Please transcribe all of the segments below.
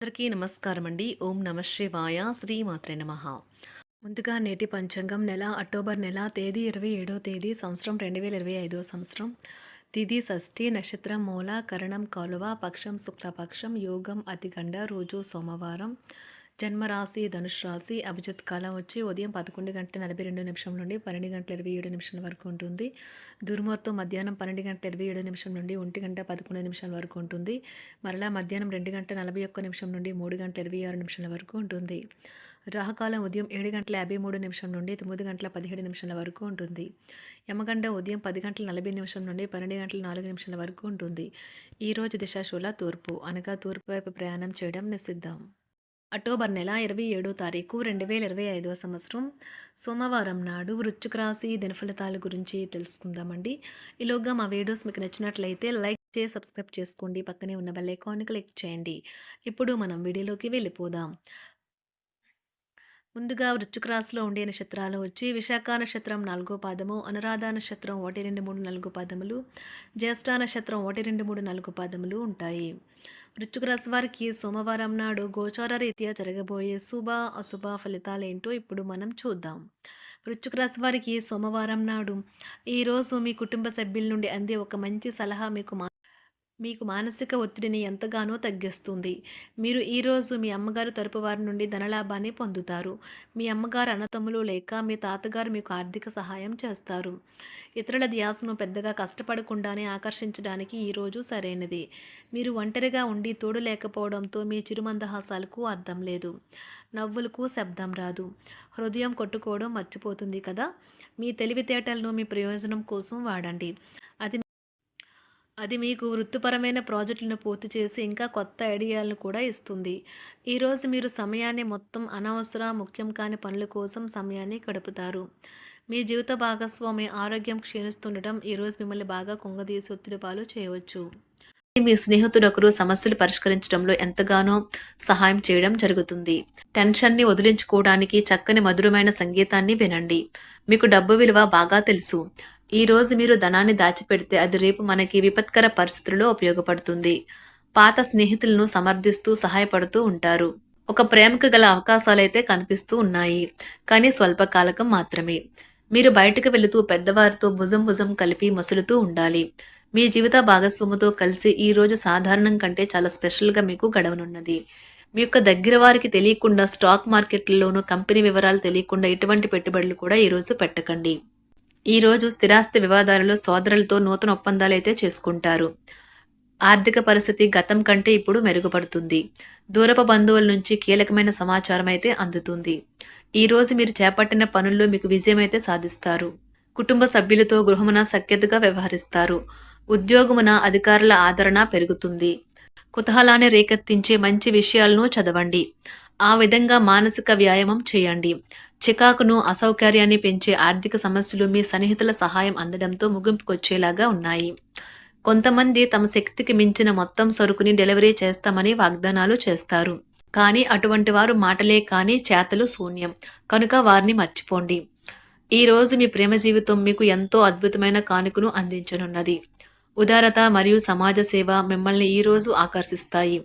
అందరికీ నమస్కారం అండి ఓం నమ శివాయ. శ్రీమాత్రే నమ. ముందుగా నేటి పంచాంగం నెల అక్టోబర్ నెల తేదీ ఇరవై ఏడో తేదీ సంవత్సరం రెండు వేల ఇరవై ఐదో సంవత్సరం. తిది షష్ఠి నక్షత్రం మూల కరణం కాలువ పక్షం శుక్లపక్షం యోగం అతిగండ రోజు సోమవారం. జన్మరాశి ధనుష్ రాశి అభిజిత్ కాలం వచ్చి ఉదయం పదకొండు గంటల నలభై రెండు నిమిషం నుండి పన్నెండు గంటల ఇరవై ఏడు నిమిషాల వరకు ఉంటుంది. దుర్ముహూర్తం మధ్యాహ్నం పన్నెండు గంటల ఇరవై ఏడు నిమిషం నుండి ఒంటి గంట పదకొండు నిమిషాల వరకు ఉంటుంది. మరలా మధ్యాహ్నం రెండు గంటల నలభై ఒక్క నిమిషం నుండి మూడు గంటల ఇరవై ఆరు నిమిషాల వరకు ఉంటుంది. రాహకాలం ఉదయం ఏడు గంటల యాభై మూడు నిమిషం నుండి తొమ్మిది గంటల పదిహేడు నిమిషాల వరకు ఉంటుంది. యమగండ ఉదయం పది గంటల నలభై నిమిషం నుండి పన్నెండు గంటల నాలుగు నిమిషాల వరకు ఉంటుంది. ఈరోజు దిశాశూల తూర్పు అనగా తూర్పు వైపు ప్రయాణం చేయడం నిషిద్దాం అక్టోబర్ నెల ఇరవై ఏడో తారీఖు రెండు వేల ఇరవై ఐదవ సంవత్సరం. సోమవారం నాడు వృశ్చిక రాశి దినఫలితాల గురించి తెలుసుకుందామండి. ఈలోగా మా వీడియోస్ మీకు నచ్చినట్లయితే లైక్ చేసి సబ్స్క్రైబ్ చేసుకోండి. పక్కనే ఉన్న బెల్ ఐకాన్ క్లిక్ చేయండి. ఇప్పుడు మనం వీడియోలోకి వెళ్ళిపోదాం. ముందుగా వృశ్చిక రాశిలో ఉండే నక్షత్రాలు వచ్చి విశాఖ నక్షత్రం నాలుగో పాదము అనురాధ నక్షత్రం ఒకటి రెండు మూడు నాలుగు పాదములు జ్యేష్ఠ నక్షత్రం ఒకటి రెండు మూడు నాలుగు పాదములు ఉంటాయి. వృశ్చిక రాశి వారికి సోమవారం నాడు గోచార రీత్యా జరగబోయే శుభ అశుభ ఫలితాలు ఏంటో ఇప్పుడు మనం చూద్దాం. వృశ్చిక రాశి వారికి సోమవారం నాడు ఈరోజు మీ కుటుంబ సభ్యుల నుండి అందే ఒక మంచి సలహా మీకు మీకు మానసిక ఒత్తిడిని ఎంతగానో తగ్గిస్తుంది. మీరు ఈరోజు మీ అమ్మగారు తరపు వారి నుండి ధనలాభాన్ని పొందుతారు. మీ అమ్మగారు అన్నతమ్ములు లేక మీ తాతగారు మీకు ఆర్థిక సహాయం చేస్తారు. ఇతరుల ధ్యాసను పెద్దగా కష్టపడకుండానే ఆకర్షించడానికి ఈరోజు సరైనది. మీరు ఒంటరిగా ఉండి తోడు లేకపోవడంతో మీ చిరుమందహాసాలకు అర్థం లేదు. నవ్వులకు శబ్దం రాదు. హృదయం కొట్టుకోవడం మర్చిపోతుంది కదా? మీ తెలివితేటలను మీ ప్రయోజనం కోసం వాడండి. అది అది మీకు వృత్తిపరమైన ప్రాజెక్టులను పూర్తి చేసి ఇంకా కొత్త ఐడియాలను కూడా ఇస్తుంది. ఈరోజు మీరు సమయాన్ని మొత్తం అనవసర ముఖ్యం కాని పనుల కోసం సమయాన్ని గడుపుతారు. మీ జీవిత భాగస్వామి ఆరోగ్యం క్షీణిస్తుండటం ఈరోజు మిమ్మల్ని బాగా కుంగదీసి ఒత్తిడి పాలు చేయవచ్చు. మీ స్నేహితుడొకరు సమస్యలు పరిష్కరించడంలో ఎంతగానో సహాయం చేయడం జరుగుతుంది. టెన్షన్ని వదిలించుకోవడానికి చక్కని మధురమైన సంగీతాన్ని వినండి. మీకు డబ్బు విలువ బాగా తెలుసు. ఈ రోజు మీరు ధనాన్ని దాచిపెడితే అది రేపు మనకి విపత్కర పరిస్థితుల్లో ఉపయోగపడుతుంది. పాత స్నేహితులను సమర్థిస్తూ సహాయపడుతూ ఉంటారు. ఒక ప్రేమకు గల అవకాశాలైతే కనిపిస్తూ ఉన్నాయి. కానీ స్వల్పకాలకం మాత్రమే. మీరు బయటకు వెళుతూ పెద్దవారితో భుజం భుజం కలిపి మసులుతూ ఉండాలి. మీ జీవిత భాగస్వాముతో కలిసి ఈ రోజు సాధారణం కంటే చాలా స్పెషల్గా మీకు గడవనున్నది. మీ యొక్క దగ్గర వారికి తెలియకుండా స్టాక్ మార్కెట్లలోనూ కంపెనీ వివరాలు తెలియకుండా ఇటువంటి పెట్టుబడులు కూడా ఈరోజు పెట్టకండి. ఈరోజు స్థిరాస్తి వివాదాలలో సోదరులతో నూతన ఒప్పందాలు అయితే చేసుకుంటారు. ఆర్థిక పరిస్థితి గతం కంటే ఇప్పుడు మెరుగుపడుతుంది. దూరపు బంధువుల నుంచి కీలకమైన సమాచారం అయితే అందుతుంది ఈరోజు మీరు చేపట్టిన పనుల్లో మీకు విజయం అయితే సాధిస్తారు. కుటుంబ సభ్యులతో గృహమున సఖ్యతగా వ్యవహరిస్తారు. ఉద్యోగమున అధికారుల ఆదరణ పెరుగుతుంది. కుతహలాన్ని రేకెత్తించే మంచి విషయాలను చదవండి. ఆ విధంగా మానసిక వ్యాయామం చేయండి. చికాకును అసౌకర్యాన్ని పెంచే ఆర్థిక సమస్యలు మీ సన్నిహితుల సహాయం అందడంతో ముగింపుకొచ్చేలాగా ఉన్నాయి. కొంతమంది తమ శక్తికి మించిన మొత్తం సరుకుని డెలివరీ చేస్తామని వాగ్దానాలు చేస్తారు. కానీ అటువంటి వారు మాటలే కానీ చేతలు శూన్యం. కనుక వారిని మర్చిపోండి. ఈ రోజు మీ ప్రేమ జీవితం మీకు ఎంతో అద్భుతమైన కానుకను అందించనున్నది. ఉదారత మరియు సమాజ సేవ మిమ్మల్ని ఈరోజు ఆకర్షిస్తాయి.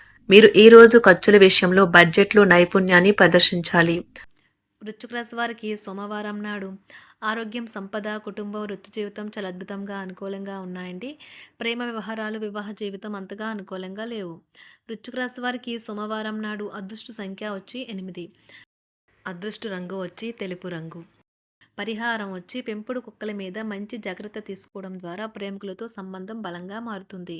మీరు ఈ రోజు ఖర్చుల విషయంలో బడ్జెట్లో నైపుణ్యాన్ని ప్రదర్శించాలి. వృశ్చిక రాశి వారికి సోమవారం నాడు ఆరోగ్యం సంపద కుటుంబం వృత్తి జీవితం చాలా అద్భుతంగా అనుకూలంగా ఉన్నాయండి. ప్రేమ వ్యవహారాలు వివాహ జీవితం అంతగా అనుకూలంగా లేవు. వృశ్చిక రాశి వారికి సోమవారం నాడు అదృష్ట సంఖ్య వచ్చి ఎనిమిది. అదృష్ట రంగు వచ్చి తెలుపు రంగు. పరిహారం వచ్చి పెంపుడు కుక్కల మీద మంచి జాగ్రత్త తీసుకోవడం ద్వారా ప్రేమికులతో సంబంధం బలంగా మారుతుంది.